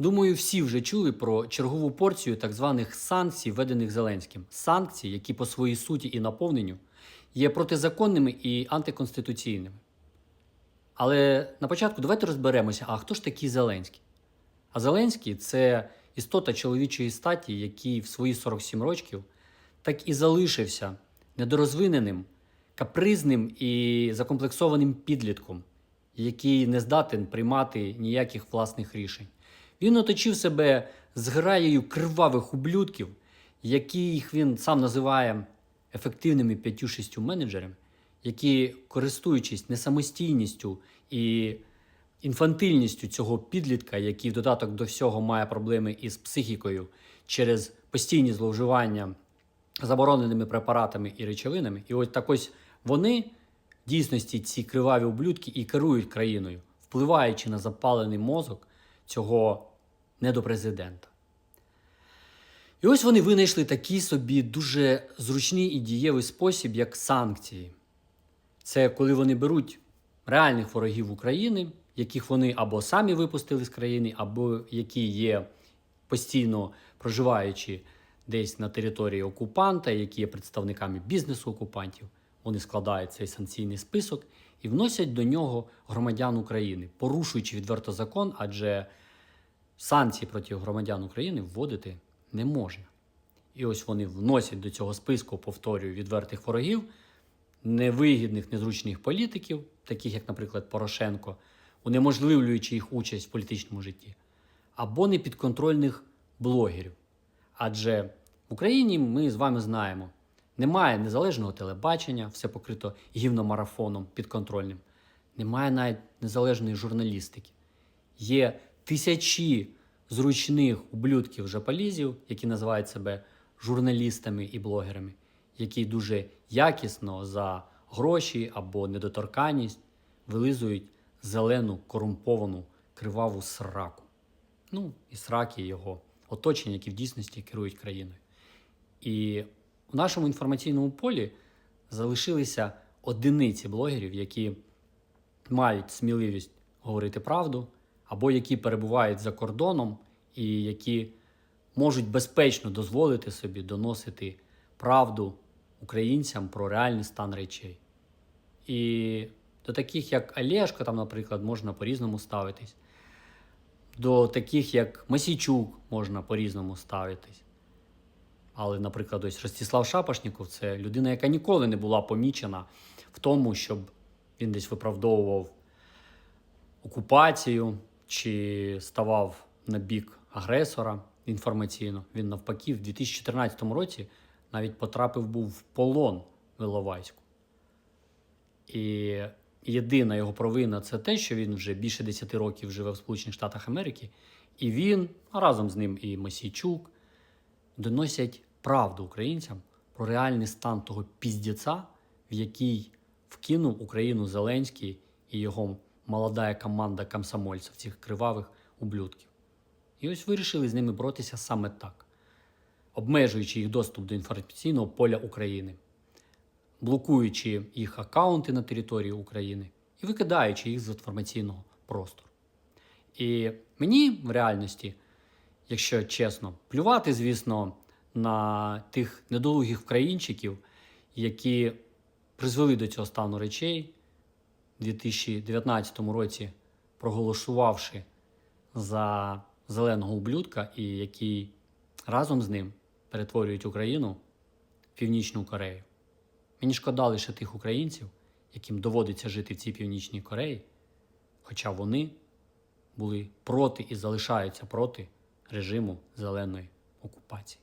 Думаю, всі вже чули про чергову порцію так званих санкцій, введених Зеленським. Санкцій, які по своїй суті і наповненню є протизаконними і антиконституційними. Але на початку давайте розберемося, а хто ж такий Зеленський? А Зеленський це істота чоловічої статі, який в свої 47 років так і залишився недорозвиненим, капризним і закомплексованим підлітком, який не здатен приймати ніяких власних рішень. Він оточив себе зграєю кривавих ублюдків, яких він сам називає ефективними п'ятю-шістю менеджерами, які, користуючись несамостійністю і інфантильністю цього підлітка, який в додаток до всього має проблеми із психікою через постійні зловживання забороненими препаратами і речовинами. І ось так ось вони, в дійсності, ці криваві ублюдки, і керують країною, впливаючи на запалений мозок цього недопрезидента. І ось вони винайшли такий собі дуже зручний і дієвий спосіб, як санкції. Це коли вони беруть реальних ворогів України, яких вони або самі випустили з країни, або які є постійно проживаючи десь на території окупанта, які є представниками бізнесу окупантів. Вони складають цей санкційний список і вносять до нього громадян України, порушуючи відверто закон, адже санкції проти громадян України вводити не можна. І ось вони вносять до цього списку, повторюю, відвертих ворогів, невигідних, незручних політиків, таких як, наприклад, Порошенко, унеможливлюючи їх участь в політичному житті, або непідконтрольних блогерів. Адже в Україні ми з вами знаємо, немає незалежного телебачення, все покрито гівномарафоном підконтрольним, немає навіть незалежної журналістики. Є тисячі зручних ублюдків жаполізів, які називають себе журналістами і блогерами, які дуже якісно за гроші або недоторканність вилизують зелену корумповану криваву сраку. Ну, і сраки його оточення, які в дійсності керують країною. І у нашому інформаційному полі залишилися одиниці блогерів, які мають сміливість говорити правду, або які перебувають за кордоном, і які можуть безпечно дозволити собі доносити правду українцям про реальний стан речей. І до таких, як Олешко, там, наприклад, можна по-різному ставитись. До таких, як Масійчук, можна по-різному ставитись. Але, наприклад, ось Ростислав Шапошніков це людина, яка ніколи не була помічена в тому, щоб він десь виправдовував окупацію чи ставав на бік агресора інформаційно. Він навпаки, в 2014 році навіть потрапив був в полон в Іловайську. І єдина його провина це те, що він вже більше 10 років живе в Сполучених Штатах Америки, і він, а разом з ним і Масійчук, доносять правду українцям про реальний стан того піздєца, в який вкинув Україну Зеленський і його молода команда комсомольців, цих кривавих ублюдків. І ось вирішили з ними боротися саме так, обмежуючи їх доступ до інформаційного поля України, блокуючи їх аккаунти на території України і викидаючи їх з інформаційного простору. І мені в реальності, якщо чесно, плювати, звісно, на тих недолугих українчиків, які призвели до цього стану речей 2019 році, проголосувавши за зеленого ублюдка, і які разом з ним перетворюють Україну в Північну Корею. Мені шкода лише тих українців, яким доводиться жити в цій Північній Кореї, хоча вони були проти і залишаються проти режиму зеленої окупації.